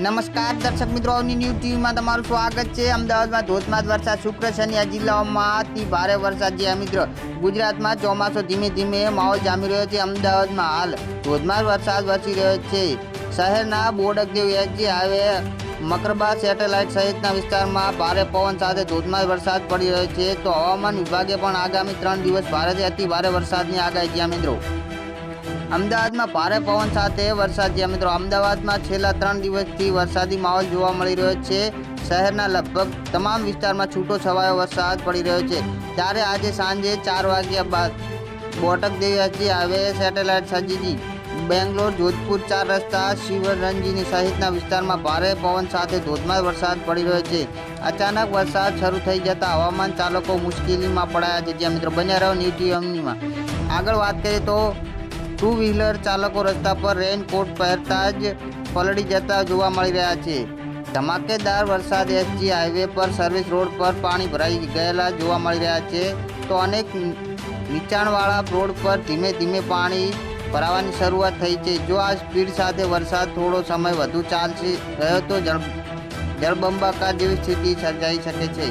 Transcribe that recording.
નમસ્કાર, દર્શક મિત્રો, અવની ટીવીમાં તમારું સ્વાગત છે. અમદાવાદમાં ધોધમાર વરસાદ, શુક્ર શનિ, આ જિલ્લાઓમાં અતિ ભારે વરસાદ જ્યાં મિત્રો, ગુજરાતમાં ચોમાસો ધીમે ધીમે માહોલ જામી રહ્યો છે. અમદાવાદમાં હાલ ધોધમાર વરસાદ વરસી રહ્યો છે. શહેરના Bodakdev SG highway, Makarba Satellite સહિતના વિસ્તારમાં ભારે પવન સાથે ધોધમાર વરસાદ પડી રહ્યો છે. તો હવામાન વિભાગે પણ આગામી ત્રણ દિવસ ભારેથી અતિ ભારે વરસાદની આગાહી જ્યાં મિત્રો અમદાવાદમાં ભારે પવન સાથે વરસાદ જ્યાં મિત્રો, અમદાવાદમાં છેલ્લા ત્રણ દિવસથી વરસાદી માહોલ જોવા મળી રહ્યો છે. શહેરના લગભગ તમામ વિસ્તારમાં છૂટો છવાયો વરસાદ પડી રહ્યો છે. ત્યારે આજે સાંજે ચાર વાગ્યા બાદ બોટક દેવી આવે સેટેલાઇટ સજીજી બેંગ્લોર, જોધપુર ચાર રસ્તા, શિવરંજીની સહિતના વિસ્તારમાં ભારે પવન સાથે ધોધમાર વરસાદ પડી રહ્યો છે. અચાનક વરસાદ શરૂ થઈ જતા હવામાન ચાલકો મુશ્કેલીમાં પડાયા છે. જ્યાં મિત્રો, બન્યા રહ્યો નીતિ આગળ વાત કરીએ તો ટુ વ્હીલર ચાલકો રસ્તા પર રેનકોટ પહેરતા જ પલળી જતા જોવા મળી રહ્યા છે. ધમાકેદાર વરસાદ એસજી હાઈવે પર સર્વિસ રોડ પર પાણી ભરાઈ ગયેલા જોવા મળી રહ્યા છે. તો અનેક નીચાણવાળા રોડ પર ધીમે ધીમે પાણી ભરાવાની શરૂઆત થઈ છે. જો આ સ્પીડ સાથે વરસાદ થોડો સમય વધુ ચાલશે, રહ્યો તો જળ જળબંબાકાર જેવી સ્થિતિ સર્જાઈ શકે છે.